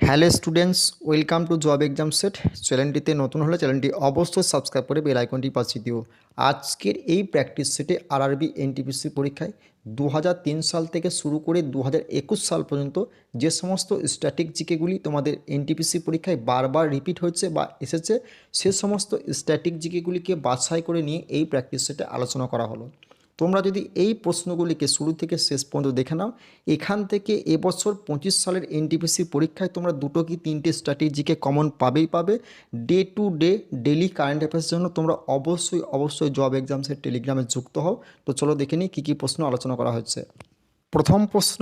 Hello students, welcome to job exam set. চ্যানেলটিতে নতুন হলে চ্যানেলটি অবশ্যই সাবস্ক্রাইব করে বেল আইকনটি পাঠিয়ে দিও। আজকের এই প্র্যাকটিস সেটে আরআরবি এনটিপিসি পরীক্ষায় দু হাজার তিন সাল থেকে শুরু করে দু হাজার একুশ সাল পর্যন্ত যে সমস্ত স্ট্যাটিক জিকেগুলি তোমাদের এনটিপিসি পরীক্ষায় বারবার রিপিট হয়েছে বা এসেছে, সে সমস্ত স্ট্যাটিক জিকেগুলিকে বাছাই করে নিয়ে এই প্র্যাকটিস সেটে আলোচনা করা হলো। তোমরা যদি এই প্রশ্নগুলিকে শুরু থেকে শেষ পর্যন্ত দেখে নাও, এখান থেকে এবছর পঁচিশ সালের এনটিপিসি পরীক্ষায় তোমরা দুটো কি তিনটে স্ট্র্যাটেজিকে কমন পাবেই পাবে। Day to day daily current অ্যাফেয়ার্সের জন্য তোমরা অবশ্যই অবশ্যই জব এক্সামসের টেলিগ্রামে যুক্ত হও। তো চলো দেখে নিই কী কী প্রশ্ন আলোচনা করা হচ্ছে। প্রথম প্রশ্ন,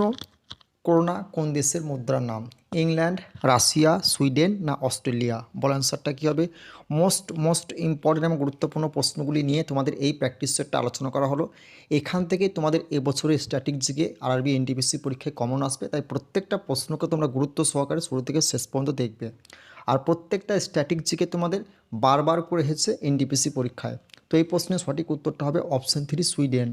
করোনা কোন দেশের মুদ্রার নাম? ইংল্যান্ড, রাশিয়া, সুইডেন না অস্ট্রেলিয়া? বল অ্যান্সারটা কী হবে? মোস্ট মোস্ট ইম্পর্টেন্ট এবং গুরুত্বপূর্ণ প্রশ্নগুলি নিয়ে তোমাদের এই প্র্যাকটিস সেটটা আলোচনা করা হলো। এখান থেকে তোমাদের এবছরের স্ট্যাটিক জিকে আরআরবি এনটিপিসি পরীক্ষায় কমন আসবে। তাই প্রত্যেকটা প্রশ্নকে তোমরা গুরুত্ব সহকারে শুরু থেকে শেষ পর্যন্ত দেখবে। আর প্রত্যেকটা স্ট্যাটিক জিকে তোমাদের বারবার করে এসেছে এনটিপিসি পরীক্ষায়। তো এই প্রশ্নের সঠিক উত্তরটা হবে অপশন থ্রি সুইডেন।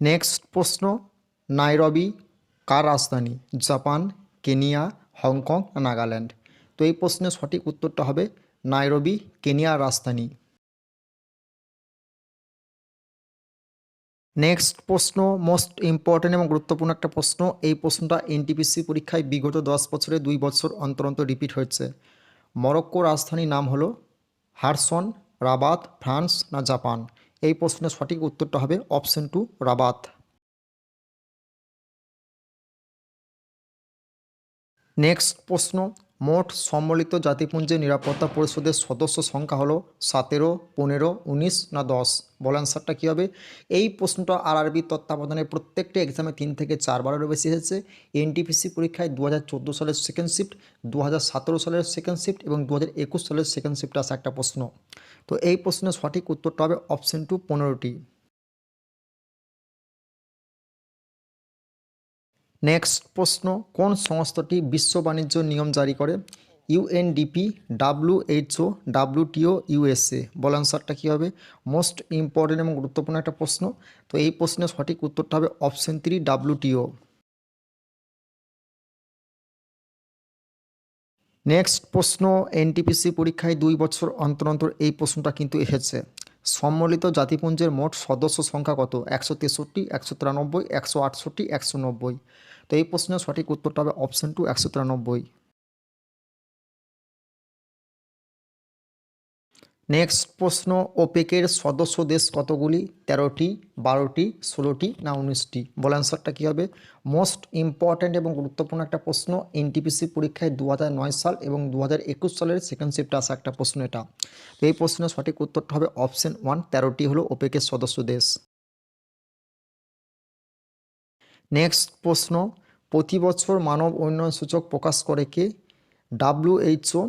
নেক্সট প্রশ্ন নাইরবি, কার রাজধানী? Japan, Kenya, Hong Kong, Nagaland. তো এই প্রশ্নের সঠিক উত্তরটা হবে নাইরবি, কেনিয়ার রাজধানী। নেক্সট প্রশ্ন মোস্ট ইম্পর্টেন্ট এবং গুরুত্বপূর্ণ একটা প্রশ্ন। এই প্রশ্নটা এনটিপিসি পরীক্ষায় বিগত দশ বছরে দুই বছর অন্তর অন্তর রিপিট হয়েছে। মরক্কো রাজধানীর নাম হলো হারসন, রাবাত, ফ্রান্স না জাপান? এই প্রশ্নের সঠিক উত্তরটা হবে অপশন টু রাবাত। নেক্সট প্রশ্ন, মোট সম্মিলিত জাতিপুঞ্জের নিরাপত্তা পরিষদের সদস্য সংখ্যা হলো সতেরো, পনেরো, উনিশ না দশ? বল অ্যান্সারটা কী হবে? এই প্রশ্নটা আরআরবি তত্ত্বাবধানে প্রত্যেকটা এক্সামে তিন থেকে চারবারেরও বেশি এসেছে এনটিপিসি পরীক্ষায় দু হাজার চোদ্দ সালের সেকেন্ড শিফট দু হাজার সতেরো সালের সেকেন্ড শিফট এবং দু হাজার একুশ সালের সেকেন্ড শিফটে আসা একটা প্রশ্ন। তো এই প্রশ্নের সঠিক উত্তরটা হবে অপশন টু পনেরোটি। নেক্সট প্রশ্ন, কোন সংস্থাটি বিশ্ব বাণিজ্য নিয়ম জারি করে? ইউএনডিপি ডাব্লিউএইচও ডাব্লিউটিও ইউএসএ বল অ্যান্সারটা কী হবে? মোস্ট ইম্পর্টেন্ট এবং গুরুত্বপূর্ণ একটা প্রশ্ন। তো এই প্রশ্নের সঠিক উত্তরটা হবে অপশন থ্রি ডাব্লিউটিও নেক্সট প্রশ্ন এনটিপিসি পরীক্ষায় দুই বছর অন্তর অন্তর এই প্রশ্নটা কিন্তু এসেছে। সম্মিলিত জাতিপুঞ্জের মোট সদস্য সংখ্যা কত? একশো তেষট্টি, একশো তিরানব্বই, একশো আটষট্টি, একশো নব্বই। তো এই প্রশ্নের সঠিক উত্তরটা হবে অপশন টু একশো তিরানব্বই। নেক্সট প্রশ্ন, ওপেকের সদস্য দেশ কতগুলি? তেরোটি, বারোটি, ষোলোটি না উনিশটি? বল অ্যান্সারটা কী হবে? মোস্ট ইম্পর্ট্যান্ট এবং গুরুত্বপূর্ণ একটা প্রশ্ন এনটিপিসি পরীক্ষায় দু সাল এবং দু একুশ সালের সেকেন্ড শিফটে আসা একটা প্রশ্ন এটা। তো এই প্রশ্নের সঠিক উত্তরটা হবে অপশন ওয়ান তেরোটি হলো ওপেকের সদস্য দেশ নেক্সট প্রশ্ন, প্রতি বছর মানব উন্নয়ন সূচক প্রকাশ করে কে? WHO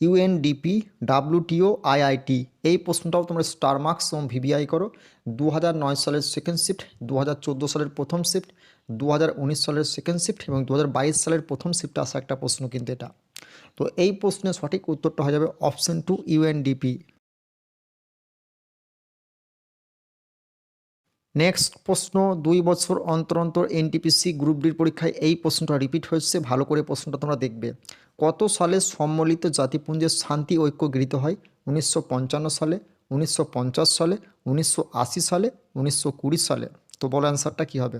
UNDP, WTO, IIT. এই প্রশ্নটাও তোমরা স্টার মার্কস এবং ভিভিআই করো। দু সালের সেকেন্ড শিফট দু হাজার চোদ্দ সালের প্রথম শিফট দু হাজার উনিশ সালের সেকেন্ড শিফট এবং দু হাজার বাইশ সালের প্রথম শিফটে আসা একটা প্রশ্ন কিন্তু এটা। তো এই প্রশ্নের সঠিক উত্তরটা হয়ে যাবে অপশন টু ইউএনডিপি। নেক্সট প্রশ্ন, দুই বছর অন্তর অন্তর এনটিপিসি গ্রুপ ডির পরীক্ষায় এই প্রশ্নটা রিপিট হয়েছে, ভালো করে প্রশ্নটা তোমরা দেখবে। কত সালে সম্মিলিত জাতিপুঞ্জের শান্তি ঐক্য গৃহীত হয়? উনিশশো পঞ্চান্ন সালে, উনিশশো পঞ্চাশ সালে, উনিশশো আশি সালে, উনিশশো কুড়ি সালে। তো বলো অ্যান্সারটা কী হবে?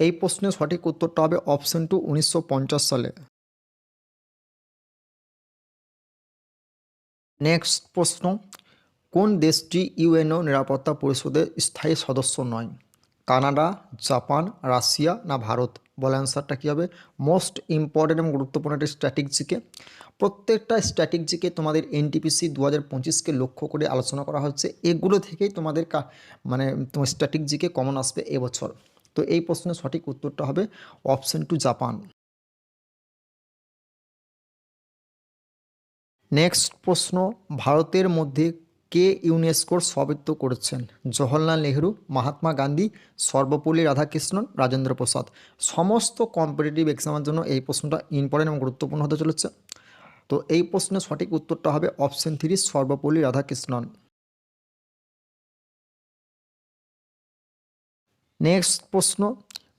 এই প্রশ্নের সঠিক উত্তরটা হবে অপশন টু উনিশশো পঞ্চাশ সালে। নেক্সট প্রশ্ন কোন দেশটি ইউএনও নিরাপত্তা পরিষদের স্থায়ী সদস্য নয়? কানাডা, জাপান, রাশিয়া না ভারত? বলে অ্যান্সারটা কী হবে? মোস্ট ইম্পর্টেন্ট এবং গুরুত্বপূর্ণ একটি স্ট্র্যাটেজিকে প্রত্যেকটা স্ট্র্যাটেজিকে তোমাদের এনটিপিসি দু হাজার পঁচিশকে লক্ষ্য করে আলোচনা করা হচ্ছে। এগুলো থেকেই তোমাদের কা মানে তোমার স্ট্র্যাটেজিকে কমন আসবে এবছর। তো এই প্রশ্নের সঠিক উত্তরটা হবে অপশন টু জাপান। নেক্সট প্রশ্ন, ভারতের মধ্যে কে ইউনেস্কোর সভাপতিত্ব করেছেন? জওহরলাল নেহরু, মহাত্মা গান্ধী, সর্বপল্লী রাধাকৃষ্ণন, রাজেন্দ্র প্রসাদ। সমস্ত কম্পিটিটিভ এক্সামের জন্য এই প্রশ্নটা ইম্পর্টেন্ট এবং গুরুত্বপূর্ণ হতে চলেছে। তো এই প্রশ্নের সঠিক উত্তরটা হবে option three Sarvepalli Radhakrishnan. Next প্রশ্ন,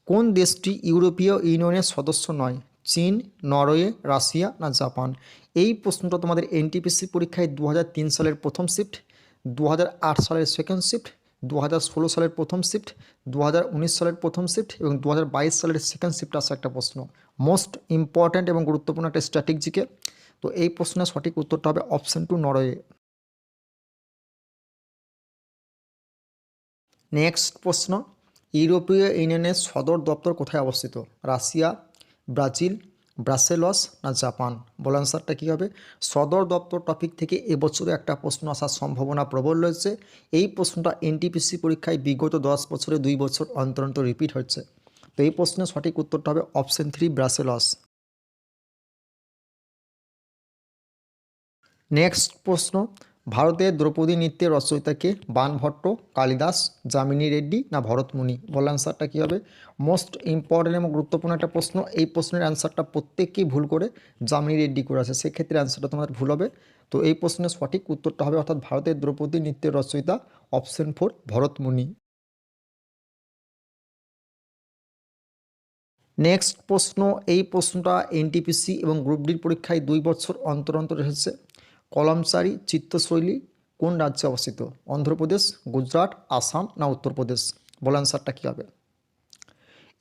কোন দেশটি ইউরোপীয় ইউনিয়নের সদস্য নয়? চীন, নরওয়ে, রাশিয়া না জাপান? এই প্রশ্নটা তোমাদের এনটিপিসি পরীক্ষায় দু হাজার তিন সালের প্রথম শিফট দু হাজার আট সালের সেকেন্ড শিফট দু হাজার ষোলো সালের প্রথম শিফট দু হাজার উনিশ সালের প্রথম শিফট এবং দু হাজার বাইশ সালের সেকেন্ড শিফট আসা একটা প্রশ্ন। মোস্ট ইম্পর্ট্যান্ট এবং গুরুত্বপূর্ণ একটা স্ট্র্যাটেজিকে তো এই প্রশ্নের সঠিক উত্তরটা হবে অপশন টু নরওয়ে। নেক্সট প্রশ্ন, ইউরোপীয় ইউনিয়নের সদর দপ্তর কোথায় অবস্থিত? রাশিয়া, ব্রাজিল ব্রাসেলস না জাপান? বল আনসারটা কী হবে? সদর দপ্তর টপিক থেকে এবছরে একটা প্রশ্ন আসার সম্ভাবনা প্রবল রয়েছে। এই প্রশ্নটা এনটিপিসি পরীক্ষায় বিগত দশ বছরে দুই বছর অন্তর অন্তর রিপিট হচ্ছে। তো এই প্রশ্নের সঠিক উত্তরটা হবে অপশন থ্রি ব্রাসেলস। নেক্সট প্রশ্ন ভারতের দ্রৌপদী নৃত্যের রচয়িতাকে বানভট্ট, কালিদাস, যামিনী রেড্ডি না ভরতমুনি বল অ্যান্সারটা কী হবে? মোস্ট ইম্পর্টেন্ট এবং গুরুত্বপূর্ণ একটা প্রশ্ন। এই প্রশ্নের অ্যান্সারটা প্রত্যেককেই ভুল করে যামিনী রেড্ডি করে আছে সেক্ষেত্রে অ্যান্সারটা তোমাদের ভুল হবে। তো এই প্রশ্নের সঠিক উত্তরটা হবে অর্থাৎ ভারতের দ্রৌপদী নৃত্যের রচয়িতা অপশন ফোর ভরতমুনি নেক্সট প্রশ্ন। এই প্রশ্নটা এনটিপিসি এবং গ্রুপ ডির পরীক্ষায় দুই বছর অন্তর অন্তর এসেছে। কলমচারী চিত্তশৈলী কোন রাজ্যে অবস্থিত? অন্ধ্রপ্রদেশ, গুজরাট, আসাম না উত্তরপ্রদেশ? বল অ্যান্সারটা কী হবে?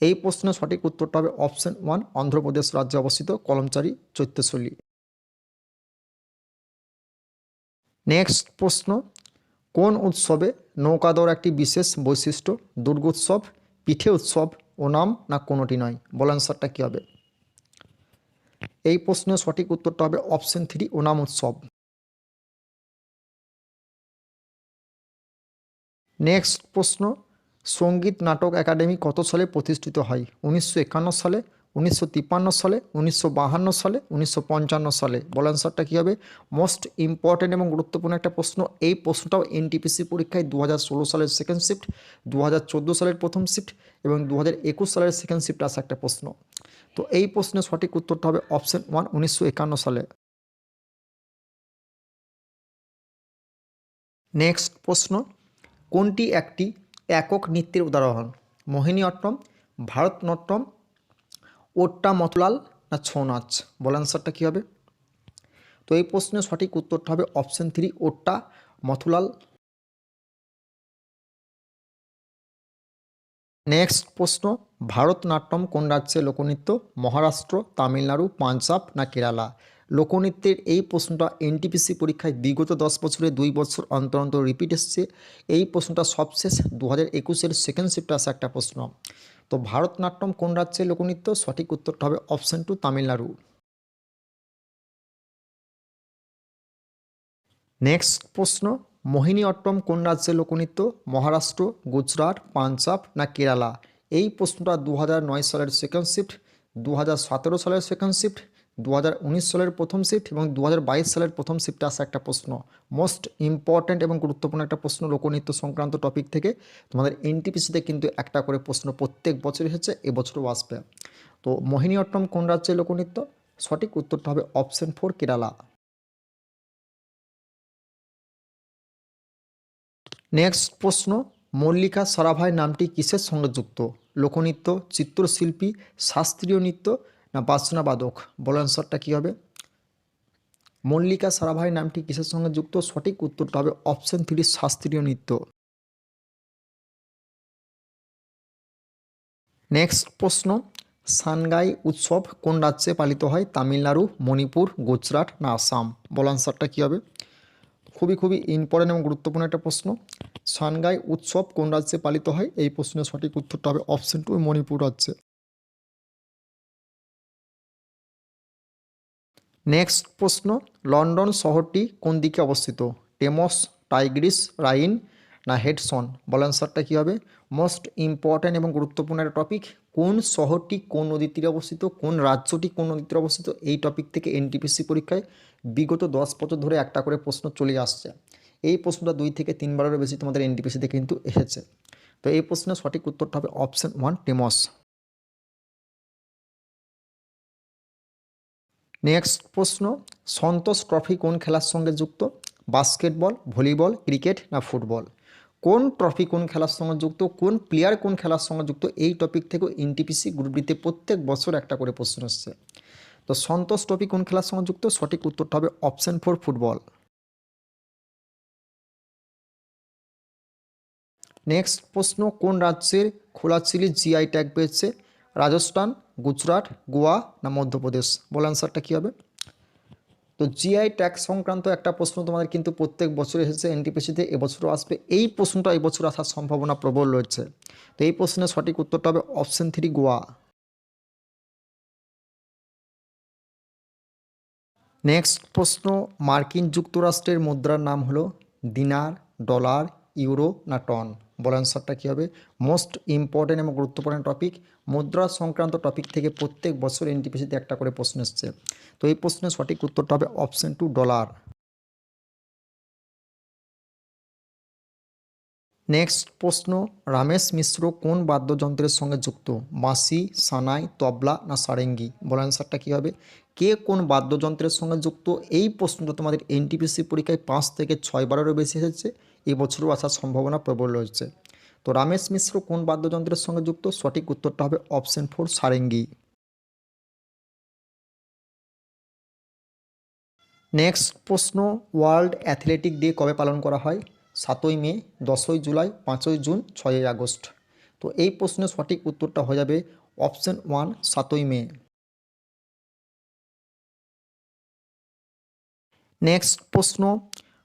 এই প্রশ্নের সঠিক উত্তরটা হবে অপশন ওয়ান অন্ধ্রপ্রদেশ রাজ্যে অবস্থিত কলমচারী চৈত্যশৈলী নেক্সট প্রশ্ন, কোন উৎসবে নৌকা দৌড় একটি বিশেষ বৈশিষ্ট্য? দুর্গোৎসব পিঠে উৎসব, ওনাম না কোনোটি নয়? বল অ্যান্সারটা কী হবে? এই প্রশ্নের সঠিক উত্তরটা হবে অপশন থ্রি ওনাম উৎসব। নেক্সট প্রশ্ন, সংগীত নাটক একাডেমি কত সালে প্রতিষ্ঠিত হয়? উনিশশো একান্ন সালে, উনিশশো তিপ্পান্ন সালে, উনিশশো সালে, উনিশশো পঞ্চান্ন সালে? বল অ্যান্সারটা কী হবে? মোস্ট ইম্পর্ট্যান্ট এবং গুরুত্বপূর্ণ একটা প্রশ্ন, এই প্রশ্নটাও এনটিপিসি পরীক্ষায় দু হাজার ষোলো সালের সেকেন্ড শিফট দু হাজার চোদ্দ সালের প্রথম শিফট এবং দু হাজার একুশ সালের সেকেন্ড শিফট আসা একটা প্রশ্ন। তো এই প্রশ্নের সঠিক উত্তরটা হবে অপশন ওয়ান উনিশশো একান্ন সালে। নেক্সট প্রশ্ন কোনটি একটি একক নৃত্যের উদাহরণ? মোহিনীঅট্টম ভারতনাট্যম ওট্টা মতলাল না ছৌ নাচ বল অ্যান্সারটা কী হবে? তো এই প্রশ্নের সঠিক উত্তরটা হবে option three Ottan Thullal next প্রশ্ন, ভারতনাট্যম কোন রাজ্যে লোকনৃত্য? মহারাষ্ট্র, তামিলনাড়ু, পাঞ্জাব না কেরালা? লোকনৃত্যের এই প্রশ্নটা এনটিপিসি পরীক্ষায় বিগত দশ বছরে দুই বছর অন্তর অন্তর রিপিট এসছে। এই প্রশ্নটা সবশেষ দু হাজার একুশের সেকেন্ড শিফটে আসা একটা প্রশ্ন। তো ভারতনাট্যম কোন রাজ্যের লোকনৃত্য? সঠিক উত্তরটা হবে অপশন টু তামিলনাড়ু। নেক্সট প্রশ্ন, মোহিনীঅট্টম কোন রাজ্যের লোকনৃত্য? মহারাষ্ট্র, গুজরাট, পাঞ্জাব না কেরালা? এই প্রশ্নটা দু সালের সেকেন্ড শিফট দু হাজার সতেরো সালের সেকেন্ড শিফট দু হাজার উনিশ সালের প্রথম শিফট এবং দু হাজার বাইশ সালের প্রথম শিফটে আসা একটা প্রশ্ন। মোস্ট ইম্পর্ট্যান্ট এবং গুরুত্বপূর্ণ একটা প্রশ্ন লোকনৃত্য সংক্রান্ত টপিক থেকে। তোমাদের এনটিপিসিতে কিন্তু একটা করে প্রশ্ন প্রত্যেক বছর এসেছে এবছরও আসবে। তো মোহিনীঅট্টম কোন রাজ্যের লোকনৃত্য? সঠিক উত্তরটা হবে অপশন ফোর কেরালা। নেক্সট প্রশ্ন, মল্লিকা সারাভাই নামটি কিসের সঙ্গে যুক্ত? লোকনৃত্য, চিত্রশিল্পী, শাস্ত্রীয় নৃত্য না বাসনা বাদক বল অ্যান্সারটা কী হবে? মল্লিকা সারাভাই নামটি কিসের সঙ্গে যুক্ত? সঠিক উত্তরটা হবে অপশন থ্রি শাস্ত্রীয় নৃত্য। নেক্সট প্রশ্ন সানগাই উৎসব কোন রাজ্যে পালিত হয়? তামিলনাড়ু, মণিপুর, গুজরাট না আসাম? বল অ্যান্সারটা কী হবে? খুবই খুবই ইম্পর্টেন্ট এবং গুরুত্বপূর্ণ একটা প্রশ্ন। সানগাই উৎসব কোন রাজ্যে পালিত হয়? এই প্রশ্নের সঠিক উত্তরটা হবে অপশন টু মণিপুর রাজ্যে। নেক্সট প্রশ্ন, লন্ডন শহরটি কোন দিকে অবস্থিত? টেমস, টাইগ্রিস, রাইন না হেডসন? বল অ্যান্সারটা কী হবে? মোস্ট ইম্পর্ট্যান্ট এবং গুরুত্বপূর্ণ একটা টপিক, কোন শহরটি কোন নদীর তীরে অবস্থিত? কোন রাজ্যটি কোন নদীর তীরে অবস্থিত? এই টপিক থেকে এনটিপিসি পরীক্ষায় বিগত দশ বছর ধরে একটা করে প্রশ্ন চলে আসছে। এই প্রশ্নটা দুই থেকে তিনবারেরও বেশি তোমাদের এনটিপিসিতে কিন্তু এসেছে। তো এই প্রশ্নের সঠিক উত্তরটা হবে অপশন ওয়ান, টেমস। নেক্সট প্রশ্ন, সন্তোষ ট্রফি কোন খেলার সঙ্গে যুক্ত? বাস্কেটবল ভলিবল ক্রিকেট না ফুটবল কোন ট্রফি কোন খেলার সঙ্গে যুক্ত? কোন প্লেয়ার কোন খেলার সঙ্গে যুক্ত? এই টপিক থেকেও এনটিপিসি গ্রুপ ডিতে প্রত্যেক বছর একটা করে প্রশ্ন এসছে তো সন্তোষ ট্রফি কোন খেলার সঙ্গে যুক্ত? সঠিক উত্তরটা হবে অপশন ফোর ফুটবল নেক্সট প্রশ্ন, কোন রাজ্যের, খোলা চিলি জিআই ট্যাগ পেয়েছে? রাজস্থান, গুজরাট, গোয়া না মধ্যপ্রদেশ? বল অ্যান্সারটা কী হবে? তো জিআই ট্যাক্স সংক্রান্ত একটা প্রশ্ন তোমাদের কিন্তু প্রত্যেক বছর এসেছে এনটিপিসিতে এবছরও আসবে। এই প্রশ্নটা এই বছর আসার সম্ভাবনা প্রবল রয়েছে। তো এই প্রশ্নের সঠিক উত্তরটা হবে অপশন থ্রি গোয়া। নেক্সট প্রশ্ন, মার্কিন যুক্তরাষ্ট্রের মুদ্রার নাম হলো দিনার, ডলার ইউরো না টন? বল অ্যান্সারটা কী হবে? মোস্ট ইম্পর্টেন্ট এবং গুরুত্বপূর্ণ টপিক মুদ্রা সংক্রান্ত টপিক থেকে প্রত্যেক বছর এনটিপিসিতে একটা করে প্রশ্ন এসছে। তো এই প্রশ্নের সঠিক উত্তরটা হবে অপশন টু ডলার নেক্সট প্রশ্ন, রামেশ মিশ্র কোন বাদ্যযন্ত্রের সঙ্গে যুক্ত? বাঁশি সানাই, তবলা না সারেঙ্গি? বল অ্যান্সারটা কী হবে? কে কোন বাদ্যযন্ত্রের সঙ্গে যুক্ত? এই প্রশ্নটা তোমাদের এনটিপিসি পরীক্ষায় পাঁচ থেকে ছয় বারেরও বেশি এসেছে। এই বছরও আসার সম্ভাবনা প্রবল রয়েছে। তো রামেশ মিশ্র কোন বাদ্যযন্ত্রের সঙ্গে যুক্ত? সঠিক উত্তরটা হবে অপশন ফোর সারেঙ্গি। নেক্সট প্রশ্ন ওয়ার্ল্ড অ্যাথলেটিক ডে কবে পালন করা হয়? সাতই মে, দশই জুলাই, পাঁচই জুন, ছয়ই আগস্ট। তো এই প্রশ্নের সঠিক উত্তরটা হয়ে যাবে অপশন ওয়ান, সাতই মে। নেক্সট প্রশ্ন,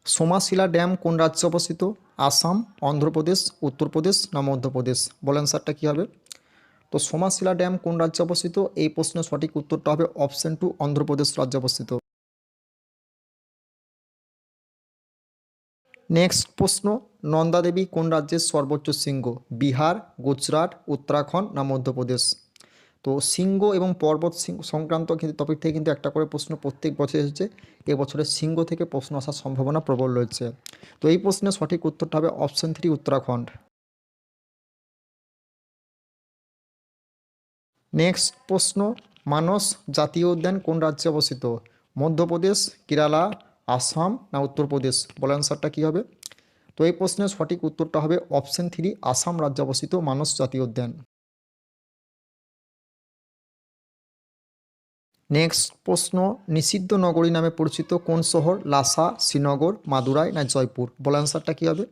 সোমাশিলা ড্যাম কোন রাজ্যে অবস্থিত? আসাম, অন্ধ্রপ্রদেশ, উত্তরপ্রদেশ না মধ্যপ্রদেশ? বল অ্যান্সারটা কী হবে? তো সোমাশিলা ড্যাম কোন রাজ্যে অবস্থিত? এই প্রশ্নের সঠিক উত্তরটা হবে অপশন টু, অন্ধ্রপ্রদেশ রাজ্যে অবস্থিত। নেক্সট প্রশ্ন নন্দাদেবী কোন রাজ্যের সর্বোচ্চ শৃঙ্গ? বিহার, গুজরাট, উত্তরাখণ্ড না মধ্যপ্রদেশ? তো সিংহ এবং পর্বত সংক্রান্ত কিন্তু টপিক থেকে কিন্তু একটা করে প্রশ্ন প্রত্যেক বছর এসেছে। এবছরের সিংহ থেকে প্রশ্ন আসার সম্ভাবনা প্রবল রয়েছে। তো এই প্রশ্নের সঠিক উত্তরটা হবে অপশন থ্রি উত্তরাখণ্ড। নেক্সট প্রশ্ন, মানস জাতীয় উদ্যান কোন রাজ্যে অবস্থিত? মধ্যপ্রদেশ, কেরালা আসাম না উত্তরপ্রদেশ? বলে অ্যান্সারটা কী হবে? তো এই প্রশ্নের সঠিক উত্তরটা হবে অপশন থ্রি, আসাম রাজ্যে অবস্থিত মানস জাতীয় উদ্যান। নেক্সট প্রশ্ন, নিষিদ্ধ নগরী নামে পরিচিত কোন শহর? লাসা, শ্রীনগর, মাদুরাই না জয়পুর? বল অ্যান্সারটা কী হবে?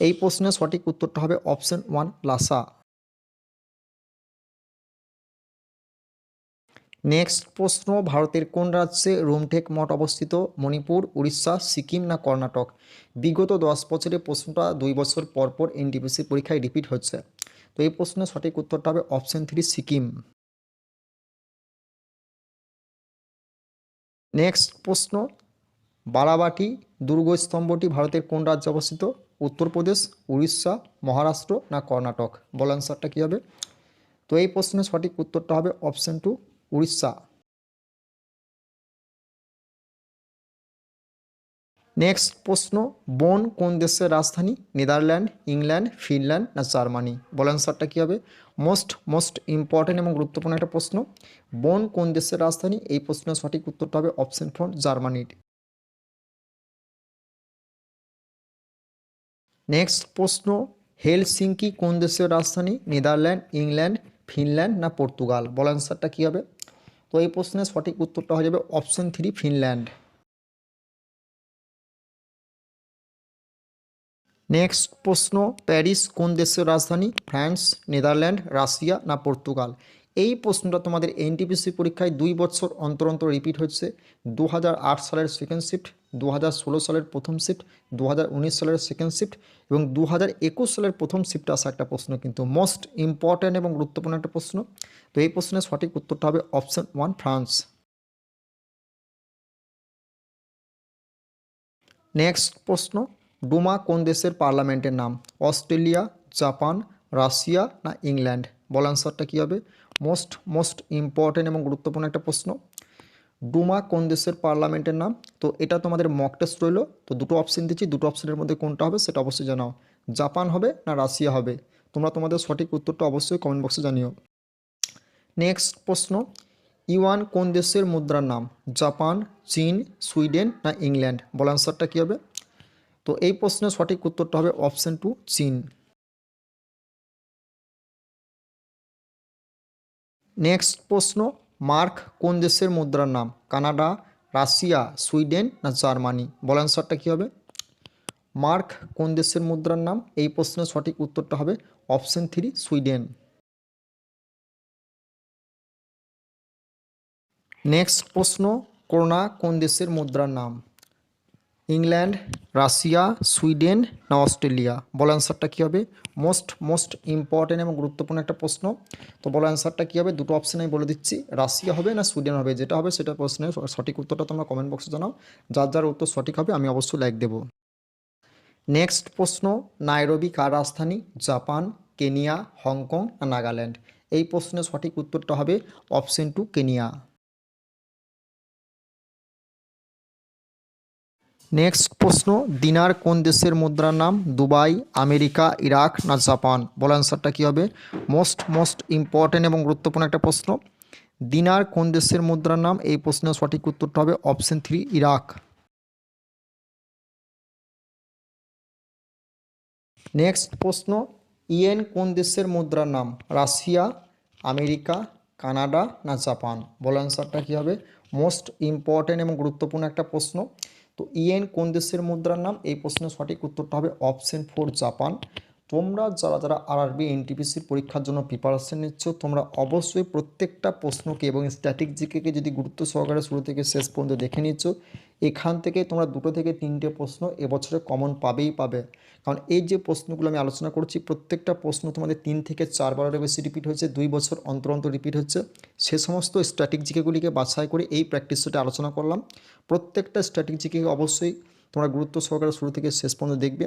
এই প্রশ্নের সঠিক উত্তরটা হবে অপশন ওয়ান, লাসা। নেক্সট প্রশ্ন, ভারতের কোন রাজ্যে রুমটেক মঠ অবস্থিত? মণিপুর, উড়িষ্যা, সিকিম না কর্ণাটক? বিগত দশ বছরে প্রশ্নটা দুই বছর পর পর এনটিপিসি পরীক্ষায় রিপিট হচ্ছে। তো এই প্রশ্নের সঠিক উত্তরটা হবে অপশন থ্রি সিকিম। নেক্সট প্রশ্ন, বারাবাটি, দুর্গস্তম্ভটি ভারতের কোন রাজ্যে অবস্থিত? উত্তরপ্রদেশ, উড়িষ্যা, মহারাষ্ট্র না কর্ণাটক? বল অ্যান্সারটা কী হবে? তো এই প্রশ্নের সঠিক উত্তরটা হবে অপশন টু উড়িষ্যা। নেক্সট প্রশ্ন, বন কোন দেশের রাজধানী? নেদারল্যান্ড, ইংল্যান্ড, ফিনল্যান্ড না জার্মানি? বল অ্যান্সারটা কী হবে? মোস্ট মোস্ট ইম্পর্টেন্ট এবং গুরুত্বপূর্ণ একটা প্রশ্ন। বন কোন দেশের রাজধানী? এই প্রশ্নের সঠিক উত্তরটা হবে অপশন ফোর জার্মানির নেক্সট প্রশ্ন, হেলসিঙ্কি কোন দেশের রাজধানী? নেদারল্যান্ড, ইংল্যান্ড, ফিনল্যান্ড না পর্তুগাল? বল অ্যান্সারটা কী হবে? তো এই প্রশ্নের সঠিক উত্তরটা হয়ে যাবে অপশন থ্রি ফিনল্যান্ড নেক্সট প্রশ্ন প্যারিস কোন দেশের রাজধানী? ফ্রান্স নেদারল্যান্ড রাশিয়া না পর্তুগাল এই প্রশ্নটা তোমাদের এনটিপিসি পরীক্ষায় দুই বছর অন্তর অন্তর রিপিট হচ্ছে দু হাজার আট সালের সেকেন্ড শিফট দু হাজার ষোলো সালের প্রথম শিফট দু হাজার উনিশ সালের সেকেন্ড শিফট এবং দু হাজার একুশ সালের প্রথম শিফটে আসা একটা প্রশ্ন কিন্তু মোস্ট ইম্পর্ট্যান্ট এবং গুরুত্বপূর্ণ একটা প্রশ্ন। তো এই প্রশ্নের সঠিক উত্তরটা হবে অপশন ওয়ান ফ্রান্স নেক্সট প্রশ্ন, ডুমা কোন দেশের পার্লামেন্টের নাম? অস্ট্রেলিয়া, জাপান, রাশিয়া না ইংল্যান্ড? বল আনসারটা কী হবে? মোস্ট মোস্ট ইম্পর্টেন্ট এবং গুরুত্বপূর্ণ একটা প্রশ্ন। ডুমা কোন দেশের পার্লামেন্টের নাম? তো এটা তোমাদের মক টেস্ট রইল। তো দুটো অপশন দিচ্ছি, দুটো অপশনের মধ্যে কোনটা হবে সেটা অবশ্যই জানাও। জাপান হবে না রাশিয়া হবে? তোমরা তোমাদের সঠিক উত্তরটা অবশ্যই কমেন্ট বক্সে জানিও। নেক্সট প্রশ্ন, ইউয়ান কোন দেশের মুদ্রার নাম? জাপান, চীন, সুইডেন না ইংল্যান্ড? বল আনসারটা কী হবে? তো এই প্রশ্নের সঠিক উত্তরটা হবে অপশান টু চীন। নেক্সট প্রশ্ন মার্ক কোন দেশের মুদ্রার নাম? কানাডা, রাশিয়া, সুইডেন না জার্মানি? বল অ্যান্সারটা কী হবে? মার্ক কোন দেশের মুদ্রার নাম? এই প্রশ্নের সঠিক উত্তরটা হবে অপশন থ্রি, সুইডেন। নেক্সট প্রশ্ন, করোনা কোন দেশের মুদ্রার নাম? ইংল্যান্ড, রাশিয়া, সুইডেন, না অস্ট্রেলিয়া? বল অ্যান্সারটা কী হবে? মোস্ট মোস্ট ইম্পর্টেন্ট এবং গুরুত্বপূর্ণ একটা প্রশ্ন। তো বল অ্যান্সারটা কী হবে? দুটো অপশান আমি বলে দিচ্ছি। রাশিয়া হবে না সুইডেন হবে? যেটা হবে সেটা প্রশ্নের সঠিক উত্তরটা তোমরা কমেন্ট বক্সে জানাও। যার যার উত্তর সঠিক হবে, আমি অবশ্যই লাইক দেবো। নেক্সট প্রশ্ন নাইরবি কার রাজধানী? Japan, Kenya, Hong Kong Nagaland? এই প্রশ্নের সঠিক উত্তরটা হবে অপশন টু কেনিয়া। নেক্সট প্রশ্ন, দিনার কোন দেশের মুদ্রার নাম? দুবাই, আমেরিকা, ইরাক না জাপান? বল অ্যান্সারটা কী হবে? মোস্ট মোস্ট ইম্পর্টেন্ট এবং গুরুত্বপূর্ণ একটা প্রশ্ন। দিনার কোন দেশের মুদ্রার নাম? এই প্রশ্নের সঠিক উত্তরটা হবে অপশন থ্রি ইরাক। নেক্সট প্রশ্ন, ইয়েন কোন দেশের মুদ্রার নাম? রাশিয়া, আমেরিকা, কানাডা না জাপান? বল অ্যান্সারটা কী হবে? মোস্ট ইম্পর্টেন্ট এবং গুরুত্বপূর্ণ একটা প্রশ্ন। তো ইয়েন কোন দেশের মুদ্রার নাম? এই প্রশ্নের সঠিক উত্তরটা হবে অপশন ফোর জাপান তোমরা যারা যারা আরআরবি এনটিপিসির পরীক্ষার জন্য প্রিপারেশন নিচ্ছ, তোমরা অবশ্যই প্রত্যেকটা প্রশ্নকে এবং স্ট্যাটিক জিকেকে যদি গুরুত্ব সহকারে শুরু থেকে শেষ পর্যন্ত দেখে নিচ্ছ এখান থেকে তোমরা দুটো থেকে তিনটে প্রশ্ন এবছরে কমন পাবেই পাবে। কারণ এই যে প্রশ্নগুলো আমি আলোচনা করছি, প্রত্যেকটা প্রশ্ন তোমাদের তিন থেকে চারবারের বেশি রিপিট হয়েছে, দুই বছর অন্তর অন্তর রিপিট হচ্ছে। সে সমস্ত স্ট্যাটিক জিকেগুলিকে বাছাই করে এই প্র্যাকটিস সেটে আলোচনা করলাম। প্রত্যেকটা স্ট্যাটিক জিকে অবশ্যই তোমরা গুরুত্ব সহকারে শুরু থেকে শেষ পর্যন্ত দেখবে।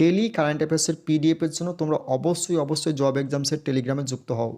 ডেলি কারেন্ট অ্যাফেয়ার্সের পিডিএফের জন্য তোমরা অবশ্যই অবশ্যই জব এক্সামসের টেলিগ্রামে যুক্ত হও।